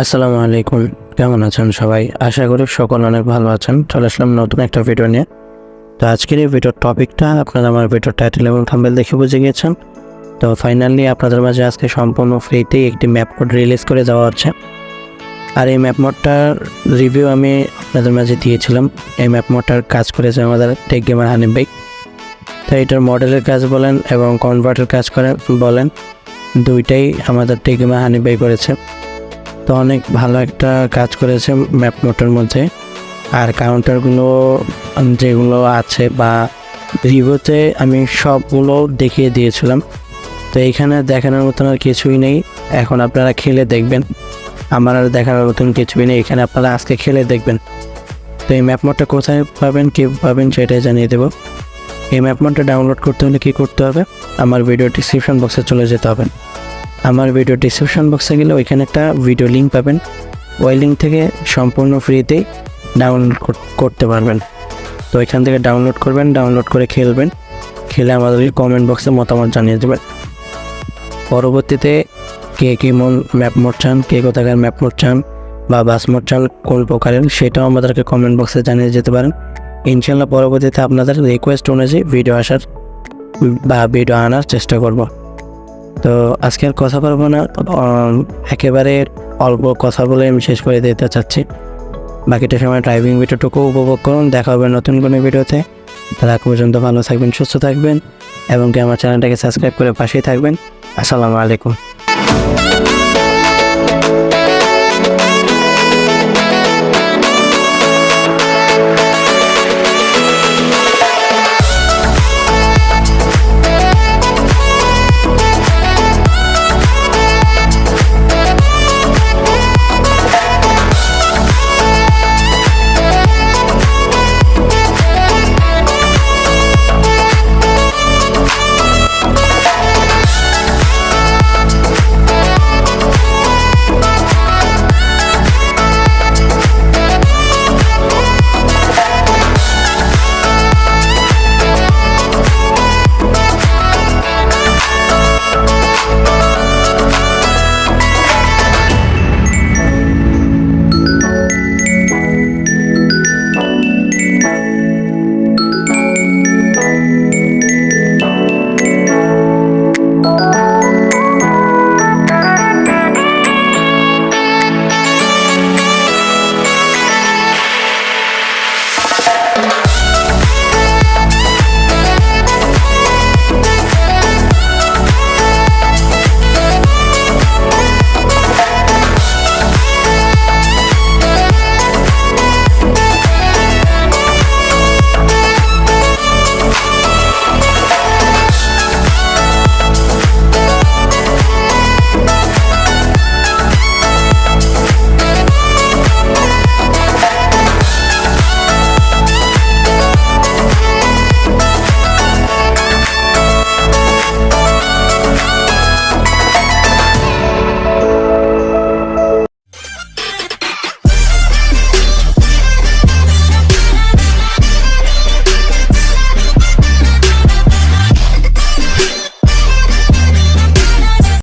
আসসালামু আলাইকুম, কেমন আছেন সবাই? আশা করি সকল অনেক ভালো আছেন। চলে আসলাম নতুন একটা ভিডিও নিয়ে। তো আজকের এই ভিডিওর টপিকটা আপনারা আমার ভিডিওর টাইটেল এবং থাম্বেল দেখে বুঝে গিয়েছেন। তো ফাইনালি আপনাদের মাঝে আজকে সম্পূর্ণ ফ্রিতেই একটি ম্যাপ কোড রিলিজ করে দেওয়া হচ্ছে। আর এই ম্যাপ মোডটার রিভিউ আমি আপনাদের মাঝে দিয়েছিলাম। এই ম্যাপ মোডটার কাজ করেছে আমাদের টেক গেমার হানিফ ভাই। তো এটার মডেলের কাজ বলেন এবং কনভার্টের কাজ করেন বলেন, দুইটাই আমাদের টেক গেমার হানিফ ভাই করেছে। তো অনেক ভালো একটা কাজ করেছে ম্যাপ নোটের মধ্যে। আর কাউন্টারগুলো যেগুলো আছে বা রিভিউতে আমি সবগুলো দেখিয়ে দিয়েছিলাম। তো এইখানে দেখানোর মতন আর কিছুই নেই। এখন আপনারা খেলে দেখবেন। আমার আর দেখানোর মতন কিছুই নেই। এখানে আপনারা আজকে খেলে দেখবেন। তো এই ম্যাপ মোডটা কোথায় পাবেন, কী পাবেন সেটাই জানিয়ে দেবো। এই ম্যাপ মোডটা ডাউনলোড করতে হলে কী করতে হবে? আমার ভিডিও ডিসক্রিপশন বক্সে চলে যেতে হবে। আমার ভিডিও ডিসক্রিপশন বক্সে গেলে ওইখানে একটা ভিডিও লিঙ্ক পাবেন। ওই লিঙ্ক থেকে সম্পূর্ণ ফ্রিতেই ডাউনলোড করতে পারবেন। তো ওইখান থেকে ডাউনলোড করবেন ডাউনলোড করে খেলবেন। খেলে আমাদের কমেন্ট বক্সে মতামত জানিয়ে দেবেন। পরবর্তীতে কে কী মন ম্যাপ মোড চান কে কোথাকার ম্যাপ মোড চান বা বাস মোড চান কোন প্রকারের সেটাও আমাদেরকে কমেন্ট বক্সে জানিয়ে যেতে পারেন। ইনশাল্লাহ পরবর্তীতে আপনাদের রিকোয়েস্ট অনুযায়ী ভিডিও আসার বা ভিডিও আনার চেষ্টা করব। তো আজকে আর কথা বলব না একেবারে অল্প কথা বলে আমি শেষ করে দিতে চাচ্ছি। বাকিটা সময় ড্রাইভিং ভিডিওটুকু উপভোগ করুন, দেখা হবে নতুন কোনো ভিডিওতে তারা পর্যন্ত ভালো থাকবেন, সুস্থ থাকবেন এবং কি আমার চ্যানেলটাকে সাবস্ক্রাইব করে পাশেই থাকবেন। আসসালামু আলাইকুম।